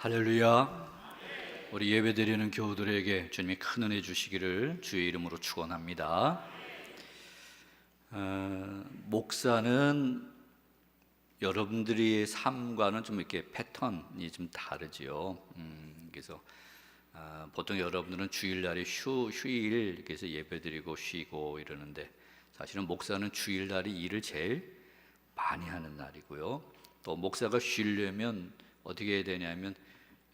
할렐루야. 우리 예배드리는 교우들에게 주님이 큰 은혜 주시기를 주의 이름으로 축원합니다. 어, 목사는 여러분들의 삶과는 좀 이렇게 패턴이 좀 다르지요. 음, 그래서 어, 보통 여러분들은 주일날에 휴 휴일 그래서 예배드리고 쉬고 이러는데 사실은 목사는 주일날이 일을 제일 많이 하는 날이고요. 또 목사가 쉬려면 어떻게 해야 되냐면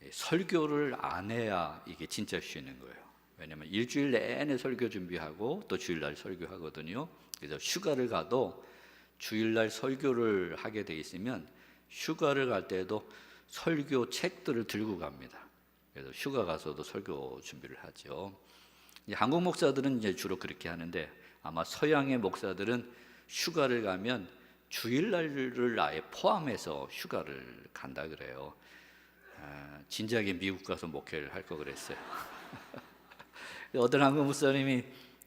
예, 설교를 안 해야 이게 진짜 쉬는 거예요. 왜냐하면 일주일 내내 설교 준비하고 또 주일날 설교하거든요. 그래서 휴가를 가도 주일날 설교를 하게 돼 있으면 휴가를 갈 때도 설교 책들을 들고 갑니다. 그래서 휴가 가서도 설교 준비를 하죠. 한국 목사들은 이제 주로 그렇게 하는데 아마 서양의 목사들은 휴가를 가면 주일날을 아예 포함해서 휴가를 간다 그래요. 아, 진작에 미국 가서 목회를 할 거 그랬어요. 어떤 한국 목사님이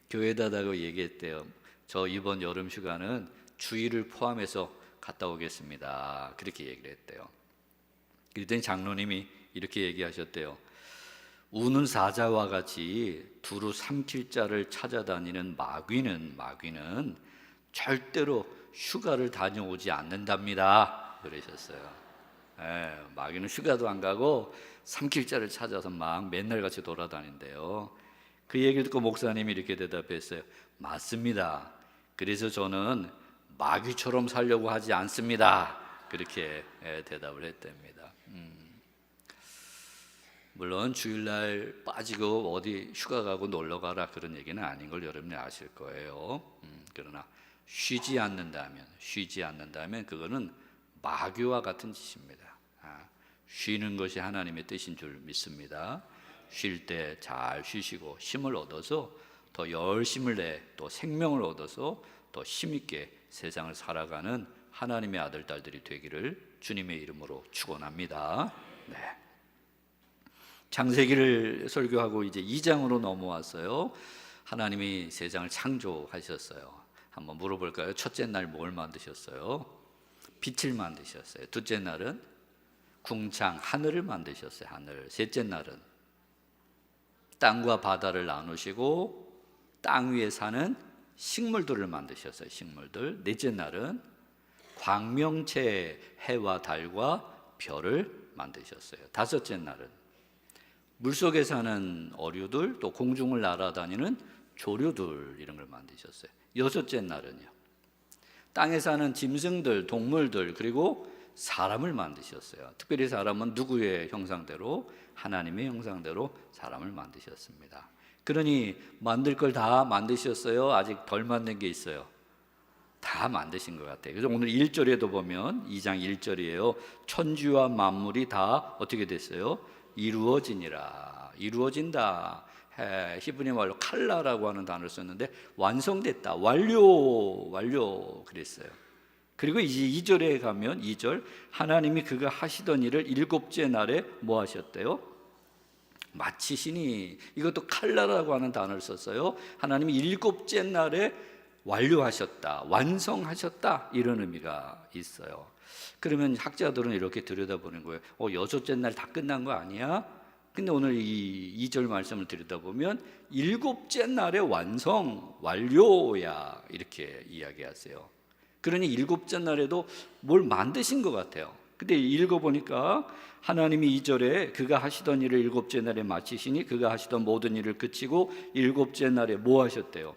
교회다다고 얘기했대요. 저 이번 여름 휴가는 주일을 포함해서 갔다 오겠습니다. 그렇게 얘기를 했대요. 그랬더니 장로님이 이렇게 얘기하셨대요. 우는 사자와 같이 두루 삼킬 자를 찾아다니는 마귀는 마귀는 절대로 휴가를 다녀오지 않는답니다. 그러셨어요. 예, 마귀는 휴가도 안 가고 삼킬 자를 찾아서 막 맨날 같이 돌아다닌대요. 그 얘기를 듣고 목사님이 이렇게 대답했어요. 맞습니다. 그래서 저는 마귀처럼 살려고 하지 않습니다. 그렇게 예, 대답을 했답니다. 음. 물론 주일날 빠지고 어디 휴가 가고 놀러 가라 그런 얘기는 아닌 걸 여러분이 아실 거예요. 음, 그러나 쉬지 않는다면 쉬지 않는다면 그거는 마귀와 같은 짓입니다. 아, 쉬는 것이 하나님의 뜻인 줄 믿습니다. 쉴 때 잘 쉬시고 힘을 얻어서 더 열심을 내 또 생명을 얻어서 더 힘있게 세상을 살아가는 하나님의 아들 딸들이 되기를 주님의 이름으로 축원합니다. 네. 창세기를 설교하고 이제 2장으로 넘어왔어요. 하나님이 세상을 창조하셨어요. 한번 물어볼까요? 첫째 날 뭘 만드셨어요? 빛을 만드셨어요. 둘째 날은 궁창 하늘을 만드셨어요. 하늘. 셋째 날은 땅과 바다를 나누시고 땅 위에 사는 식물들을 만드셨어요. 식물들. 넷째 날은 광명체 해와 달과 별을 만드셨어요. 다섯째 날은 물속에 사는 어류들 또 공중을 날아다니는 조류들 이런 걸 만드셨어요. 여섯째 날은요. 땅에 사는 짐승들, 동물들 그리고 사람을 만드셨어요. 특별히 사람은 누구의 형상대로 하나님의 형상대로 사람을 만드셨습니다. 그러니 만들 걸 다 만드셨어요. 아직 덜 만든 게 있어요. 다 만드신 것 같아요. 그래서 오늘 1절에도 보면 2장 1절이에요. 천지와 만물이 다 어떻게 됐어요? 이루어지니라. 이루어진다. 해, 히브리 말로 칼라라고 하는 단어를 썼는데 완성됐다. 완료. 완료 그랬어요. 그리고 이제 2절에 가면 2절 하나님이 그가 하시던 일을 일곱째 날에 뭐 하셨대요? 마치시니 이것도 칼라라고 하는 단어를 썼어요. 하나님이 일곱째 날에 완료하셨다, 완성하셨다 이런 의미가 있어요. 그러면 학자들은 이렇게 들여다보는 거예요. 어, 여섯째 날 다 끝난 거 아니야? 근데 오늘 이 2절 말씀을 들여다보면 일곱째 날의 완성, 완료야 이렇게 이야기하세요. 그러니 일곱째 날에도 뭘 만드신 것 같아요. 근데 읽어보니까 하나님이 2절에 그가 하시던 일을 일곱째 날에 마치시니 그가 하시던 모든 일을 그치고 일곱째 날에 뭐 하셨대요?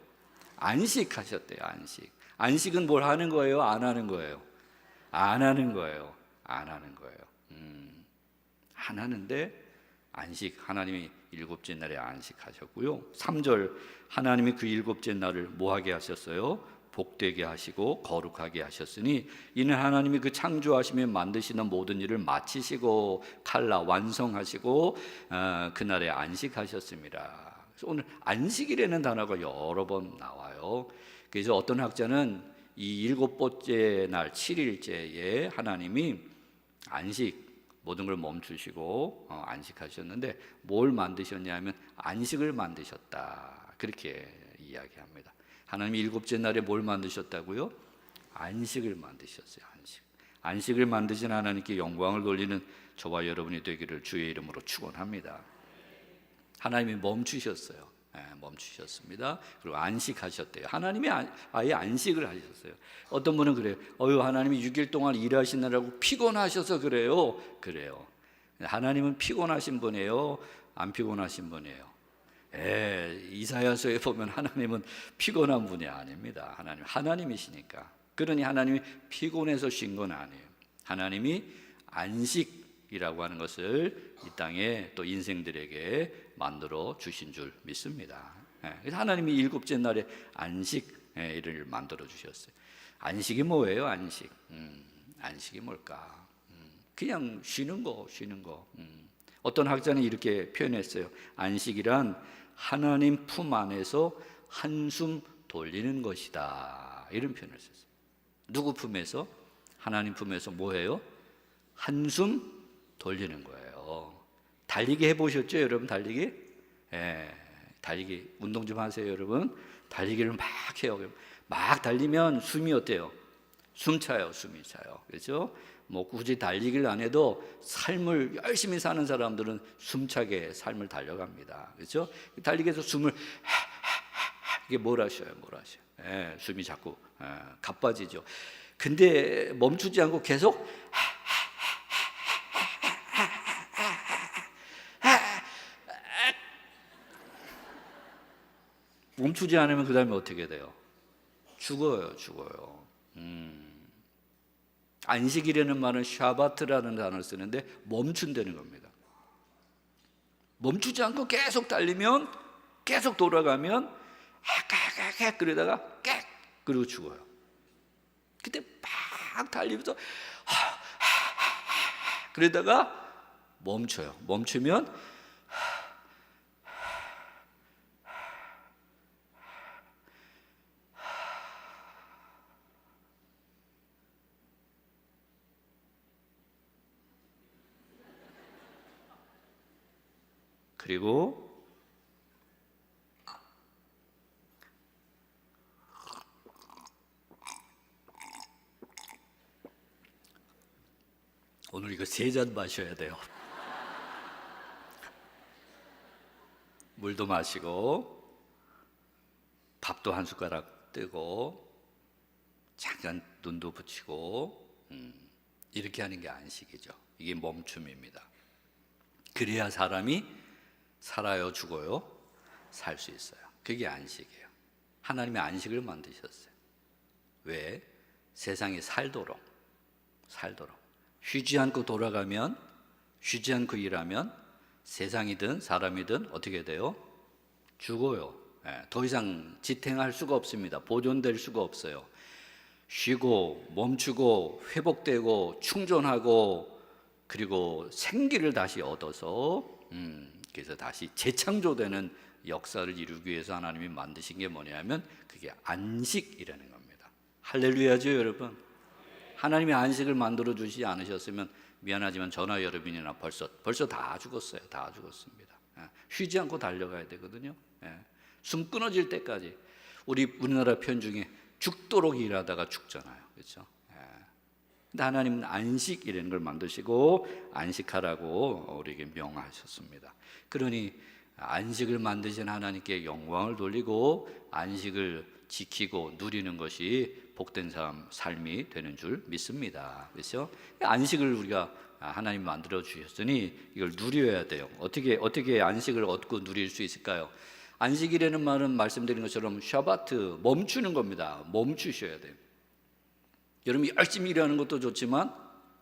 안식하셨대요. 안식. 안식은 뭘 하는 거예요? 안 하는 거예요? 안 하는 거예요. 안 하는 거예요. 음, 안 하는데 안식 하나님이 일곱째 날에 안식하셨고요. 3절 하나님이 그 일곱째 날을 뭐 하게 하셨어요? 복되게 하시고 거룩하게 하셨으니 이는 하나님이 그 창조하시며 만드시는 모든 일을 마치시고 칼라 완성하시고 어, 그날에 안식하셨습니다. 그래서 오늘 안식이라는 단어가 여러 번 나와요. 그래서 어떤 학자는 이 일곱 번째 날 7일째에 하나님이 안식 모든 걸 멈추시고 어, 안식하셨는데 뭘 만드셨냐면 안식을 만드셨다. 그렇게 이야기합니다. 하나님이 일곱째 날에 뭘 만드셨다고요? 안식을 만드셨어요. 안식. 안식을 만드신 하나님께 영광을 돌리는 저와 여러분이 되기를 주의 이름으로 축원합니다. 하나님이 멈추셨어요. 예, 멈추셨습니다. 그리고 안식하셨대요. 하나님이 안- 아예 안식을 하셨어요. 어떤 분은 그래요. 어유 하나님이 6일 동안 일하시느라고 피곤하셔서 그래요. 그래요. 하나님은 피곤하신 분이에요. 안 피곤하신 분이에요. 예, 이사야서에 보면 하나님은 피곤한 분이 아닙니다. 하나님 하나님이시니까. 그러니 하나님이 피곤해서 쉰 건 아니에요. 하나님이 안식 이라고 하는 것을 이 땅에 또 인생들에게 만들어 주신 줄 믿습니다. 예, 그래서 하나님이 일곱째 날에 안식일을 만들어 주셨어요. 안식이 뭐예요? 안식. 음, 안식이 뭘까? 음, 그냥 쉬는 거, 쉬는 거. 음. 어떤 학자는 이렇게 표현했어요. 안식이란 하나님 품 안에서 한숨 돌리는 것이다. 이런 표현을 썼어요. 누구 품에서? 하나님 품에서 뭐예요? 한숨 돌리는 거예요. 달리기 해보셨죠, 여러분? 달리기? 예, 달리기 운동 좀 하세요, 여러분. 달리기를 막 해요. 막 달리면 숨이 어때요? 숨 차요, 숨이 차요. 그렇죠? 뭐 굳이 달리기를 안 해도 삶을 열심히 사는 사람들은 숨차게 삶을 달려갑니다. 그렇죠? 달리기에서 숨을 이게 뭘 하셔요, 뭘 하셔요. 예, 숨이 자꾸 예, 가빠지죠. 근데 멈추지 않고 계속 멈추지 않으면 그 다음에 어떻게 돼요? 죽어요, 죽어요. 음. 안식이라는 말은 샤바트라는 단어를 쓰는데 멈춘다는 겁니다. 멈추지 않고 계속 달리면 계속 돌아가면 깨깨깨 그러다가 깨 그리고 죽어요. 그때 막 달리면서 그러다가 멈춰요. 멈추면 그리고 오늘 이거 세 잔 마셔야 돼요. 물도 마시고 밥도 한 숟가락 뜨고 잠깐 눈도 붙이고 음, 이렇게 하는 게 안식이죠. 이게 멈춤입니다. 그래야 사람이 살아요, 죽어요, 살 수 있어요. 그게 안식이에요. 하나님이 안식을 만드셨어요. 왜? 세상이 살도록, 살도록. 쉬지 않고 돌아가면, 쉬지 않고 일하면 세상이든 사람이든 어떻게 돼요? 죽어요. 예, 더 이상 지탱할 수가 없습니다. 보존될 수가 없어요. 쉬고 멈추고 회복되고 충전하고 그리고 생기를 다시 얻어서 음, 그래서 다시 재창조되는 역사를 이루기 위해서 하나님이 만드신 게 뭐냐면 그게 안식이라는 겁니다. 할렐루야죠, 여러분. 하나님이 안식을 만들어 주시지 않으셨으면 미안하지만 전화 여러분이나 벌써 벌써 다 죽었어요. 다 죽었습니다. 예, 쉬지 않고 달려가야 되거든요. 예, 숨 끊어질 때까지 우리 우리나라 표현 중에 죽도록 일하다가 죽잖아요. 그렇죠? 예. 근데 하나님은 안식이라는 걸 만드시고 안식하라고 우리에게 명하셨습니다. 그러니 안식을 만드신 하나님께 영광을 돌리고 안식을 지키고 누리는 것이 복된 삶, 삶이 되는 줄 믿습니다. 그렇죠? 안식을 우리가 하나님 만들어 주셨으니 이걸 누려야 돼요. 어떻게 어떻게 안식을 얻고 누릴 수 있을까요? 안식이라는 말은 말씀드린 것처럼 샤바트 멈추는 겁니다. 멈추셔야 돼요. 여러분이 열심히 일하는 것도 좋지만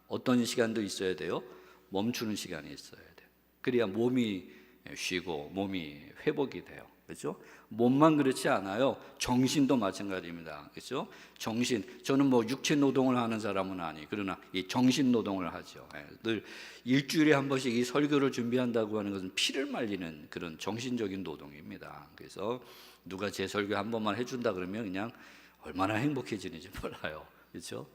어떤 시간도 있어야 돼요. 멈추는 시간이 있어야 돼요. 그래야 몸이 쉬고 몸이 회복이 돼요. 그렇죠? 몸만 그렇지 않아요. 정신도 마찬가지입니다. 그렇죠? 정신 저는 뭐 육체 노동을 하는 사람은 아니 그러나 이 정신 노동을 하죠. 예, 늘 일주일에 한 번씩 이 설교를 준비한다고 하는 것은 피를 말리는 그런 정신적인 노동입니다. 그래서 누가 제 설교 한 번만 해준다 그러면 그냥 얼마나 행복해지는지 몰라요. 그렇죠?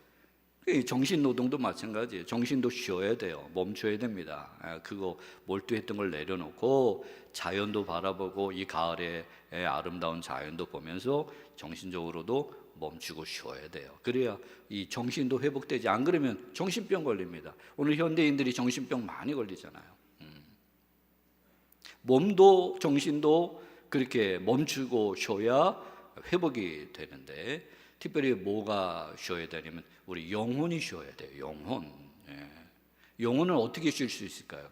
이 정신 노동도 마찬가지예요. 정신도 쉬어야 돼요. 멈춰야 됩니다. 아, 그거 몰두했던 걸 내려놓고 자연도 바라보고 이 가을의 아름다운 자연도 보면서 정신적으로도 멈추고 쉬어야 돼요. 그래야 이 정신도 회복되지 안 그러면 정신병 걸립니다. 오늘 현대인들이 정신병 많이 걸리잖아요. 음. 몸도 정신도 그렇게 멈추고 쉬어야 회복이 되는데 특별히 뭐가 쉬어야 되냐면 우리 영혼이 쉬어야 돼요. 영혼. 예. 영혼은 어떻게 쉴 수 있을까요?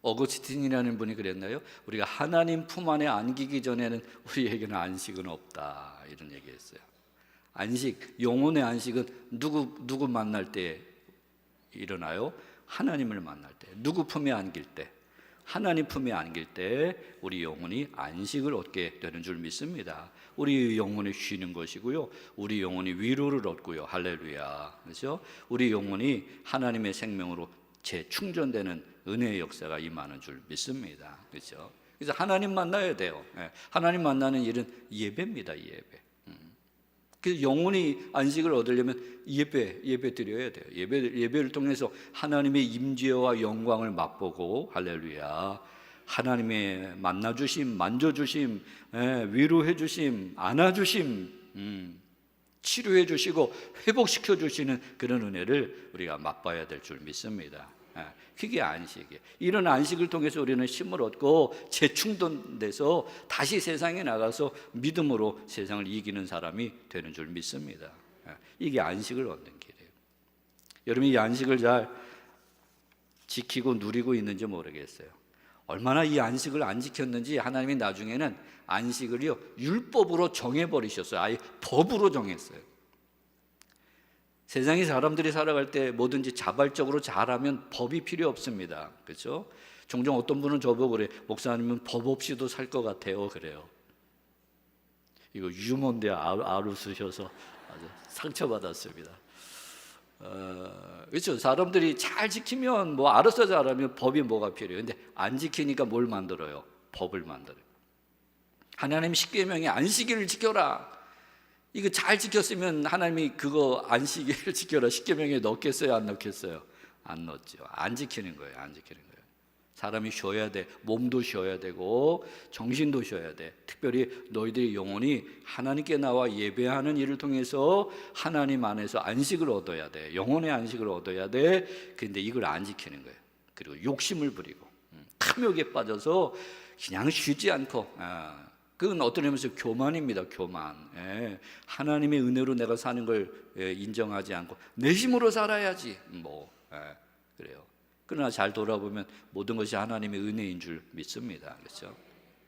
어거스틴이라는 분이 그랬나요? 우리가 하나님 품 안에 안기기 전에는 우리에게는 안식은 없다 이런 얘기했어요. 안식, 영혼의 안식은 누구 누구 만날 때 일어나요? 하나님을 만날 때, 누구 품에 안길 때, 하나님 품에 안길 때 우리 영혼이 안식을 얻게 되는 줄 믿습니다. 우리 영혼이 쉬는 것이고요. 우리 영혼이 위로를 얻고요. 할렐루야. 그렇죠? 우리 영혼이 하나님의 생명으로 재충전되는 은혜의 역사가 임하는 줄 믿습니다. 그렇죠? 그래서 하나님 만나야 돼요. 예. 하나님 만나는 일은 예배입니다. 예배. 음. 그래서 영혼이 안식을 얻으려면 예배 예배 드려야 돼요. 예배 예배를 통해서 하나님의 임재와 영광을 맛보고 할렐루야. 하나님의 만나 주심, 만져 주심, 예, 위로해 주심, 안아 주심, 음, 치료해 주시고 회복시켜 주시는 그런 은혜를 우리가 맛봐야 될 줄 믿습니다. 예, 그게 안식이에요. 이런 안식을 통해서 우리는 힘을 얻고 재충전돼서 다시 세상에 나가서 믿음으로 세상을 이기는 사람이 되는 줄 믿습니다. 예, 이게 안식을 얻는 길이에요. 여러분이 이 안식을 잘 지키고 누리고 있는지 모르겠어요. 얼마나 이 안식을 안 지켰는지 하나님이 나중에는 안식을요 율법으로 정해 버리셨어요. 아예 법으로 정했어요. 세상에 사람들이 살아갈 때 뭐든지 자발적으로 잘하면 법이 필요 없습니다. 그렇죠? 종종 어떤 분은 저보고 그래. 목사님은 법 없이도 살 것 같아요. 그래요. 이거 유머인데 알 웃으셔서 아주 상처받았습니다. 어, 그렇죠. 사람들이 잘 지키면 뭐 알아서 잘하면 법이 뭐가 필요해요. 근데 안 지키니까 뭘 만들어요? 법을 만들어요. 하나님 십계명에 안식일을 지켜라. 이거 잘 지켰으면 하나님이 그거 안식일을 지켜라 십계명에 넣겠어요, 안 넣겠어요? 안 넣었죠. 안 지키는 거예요. 안 지키는 거예요. 사람이 쉬어야 돼. 몸도 쉬어야 되고 정신도 쉬어야 돼. 특별히 너희들의 영혼이 하나님께 나와 예배하는 일을 통해서 하나님 안에서 안식을 얻어야 돼. 영혼의 안식을 얻어야 돼. 근데 이걸 안 지키는 거예요. 그리고 욕심을 부리고 음, 탐욕에 빠져서 그냥 쉬지 않고 아, 그건 어떤 의미에서 교만입니다. 교만. 예. 하나님의 은혜로 내가 사는 걸 예, 인정하지 않고 내 힘으로 살아야지. 뭐 예, 그래요. 그러나 잘 돌아보면 모든 것이 하나님의 은혜인 줄 믿습니다. 그렇죠?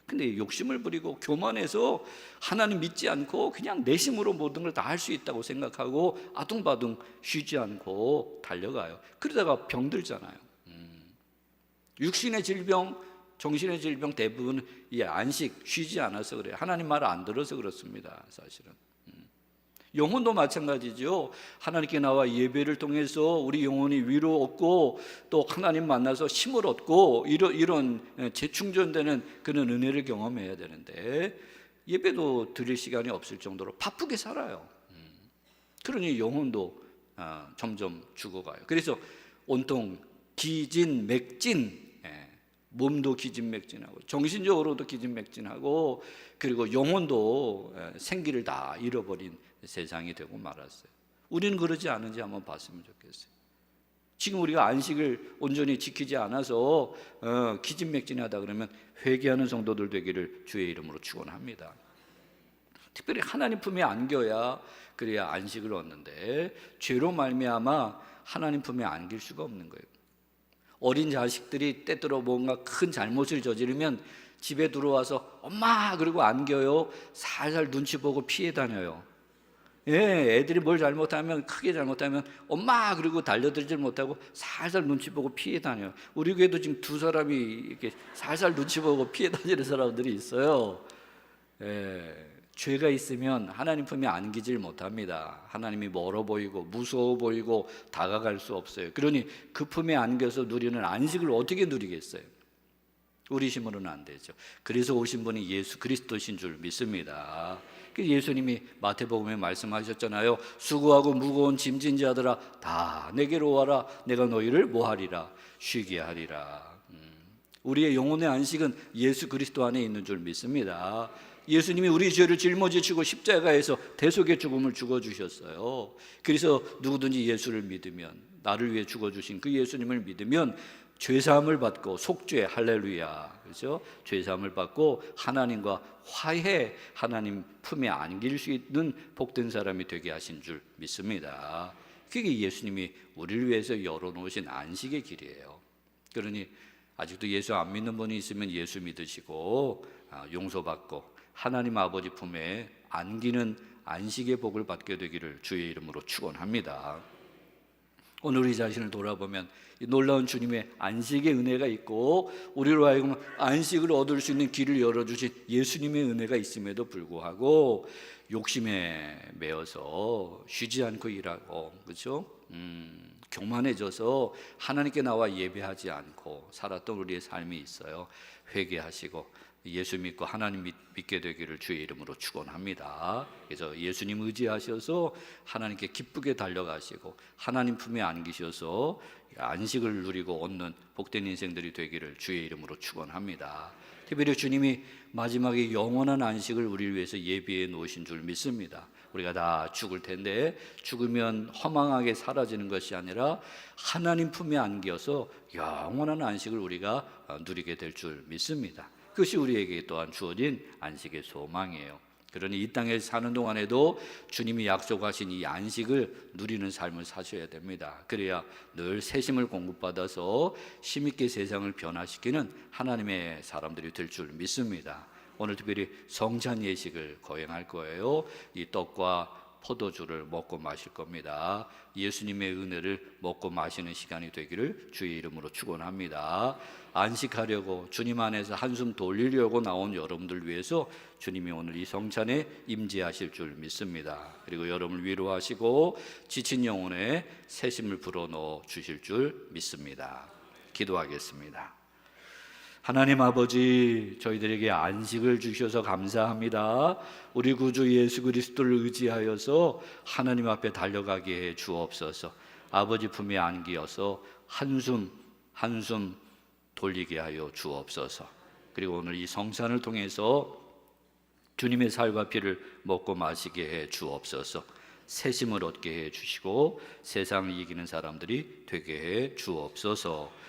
근데 욕심을 부리고 교만해서 하나님 믿지 않고 그냥 내 힘으로 모든 걸 다 할 수 있다고 생각하고 아둥바둥 쉬지 않고 달려가요. 그러다가 병들잖아요. 음. 육신의 질병, 정신의 질병 대부분 이 안식 쉬지 않아서 그래요. 하나님 말을 안 들어서 그렇습니다. 사실은. 영혼도 마찬가지죠. 하나님께 나와 예배를 통해서 우리 영혼이 위로 얻고 또 하나님 만나서 힘을 얻고 이런 이런 재충전되는 그런 은혜를 경험해야 되는데 예배도 드릴 시간이 없을 정도로 바쁘게 살아요. 그러니 영혼도 아, 점점 죽어가요. 그래서 온통 기진 맥진 예, 몸도 기진맥진하고 정신적으로도 기진맥진하고 그리고 영혼도 예, 생기를 다 잃어버린 세상이 되고 말았어요. 우리는 그러지 않은지 한번 봤으면 좋겠어요. 지금 우리가 안식을 온전히 지키지 않아서 어, 기진맥진하다 그러면 회개하는 성도들 되기를 주의 이름으로 축원합니다. 특별히 하나님 품에 안겨야 그래야 안식을 얻는데 죄로 말미암아 하나님 품에 안길 수가 없는 거예요. 어린 자식들이 때때로 뭔가 큰 잘못을 저지르면 집에 들어와서 엄마 그러고 안겨요. 살살 눈치 보고 피해 다녀요. 예, 애들이 뭘 잘못하면 크게 잘못하면 엄마 그리고 달려들질 못하고 살살 눈치 보고 피해 다녀요. 우리 교회도 지금 두 사람이 이렇게 살살 눈치 보고 피해 다니는 사람들이 있어요. 예, 죄가 있으면 하나님 품에 안기질 못합니다. 하나님이 멀어 보이고 무서워 보이고 다가갈 수 없어요. 그러니 그 품에 안겨서 누리는 안식을 어떻게 누리겠어요? 우리 힘으로는 안 되죠. 그래서 오신 분이 예수 그리스도신 줄 믿습니다. 그 예수님이 마태복음에 말씀하셨잖아요. 수고하고 무거운 짐진 자들아 다 내게로 와라. 내가 너희를 뭐하리라 쉬게 하리라. 음, 우리의 영혼의 안식은 예수 그리스도 안에 있는 줄 믿습니다. 예수님이 우리 죄를 짊어지시고 십자가에서 대속의 죽음을 죽어 주셨어요. 그래서 누구든지 예수를 믿으면 나를 위해 죽어 주신 그 예수님을 믿으면 죄 사함을 받고 속죄 할렐루야. 그렇죠? 죄 사함을 받고 하나님과 화해 하나님 품에 안길 수 있는 복된 사람이 되게 하신 줄 믿습니다. 그게 예수님이 우리를 위해서 열어 놓으신 안식의 길이에요. 그러니 아직도 예수 안 믿는 분이 있으면 예수 믿으시고 아, 용서받고 하나님 아버지 품에 안기는 안식의 복을 받게 되기를 주의 이름으로 축원합니다. 오늘 우리 자신을 돌아보면 이 놀라운 주님의 안식의 은혜가 있고 우리로 하여금 안식을 얻을 수 있는 길을 열어주신 예수님의 은혜가 있음에도 불구하고 욕심에 매여서 쉬지 않고 일하고 그렇죠? 음, 교만해져서 하나님께 나와 예배하지 않고 살았던 우리의 삶이 있어요. 회개하시고 예수 믿고 하나님 믿, 믿게 되기를 주의 이름으로 축원합니다. 그래서 예수님 의지하셔서 하나님께 기쁘게 달려가시고 하나님 품에 안기셔서 안식을 누리고 얻는 복된 인생들이 되기를 주의 이름으로 축원합니다. 특별히 주님이 마지막에 영원한 안식을 우리를 위해서 예비해 놓으신 줄 믿습니다. 우리가 다 죽을 텐데 죽으면 허망하게 사라지는 것이 아니라 하나님 품에 안겨서 영원한 안식을 우리가 어, 누리게 될 줄 믿습니다. 그것이 우리에게 또한 주어진 안식의 소망이에요. 그러니 이 땅에 사는 동안에도 주님이 약속하신 이 안식을 누리는 삶을 사셔야 됩니다. 그래야 늘 새심을 공급받아서 힘있게 세상을 변화시키는 하나님의 사람들이 될 줄 믿습니다. 오늘 특별히 성찬 예식을 거행할 거예요. 이 떡과 포도주를 먹고 마실 겁니다. 예수님의 은혜를 먹고 마시는 시간이 되기를 주의 이름으로 축원합니다. 안식하려고 주님 안에서 한숨 돌리려고 나온 여러분들 위해서 주님이 오늘 이 성찬에 임재하실 줄 믿습니다. 그리고 여러분을 위로하시고 지친 영혼에 새심을 불어넣어 주실 줄 믿습니다. 기도하겠습니다. 하나님 아버지 저희들에게 안식을 주셔서 감사합니다. 우리 구주 예수 그리스도를 의지하여서 하나님 앞에 달려가게 해 주옵소서. 아버지 품에 안기어서 한숨 한숨 돌리게 하여 주옵소서. 그리고 오늘 이 성산을 통해서 주님의 살과 피를 먹고 마시게 해 주옵소서. 새심을 얻게 해 주시고 세상을 이기는 사람들이 되게 해 주옵소서.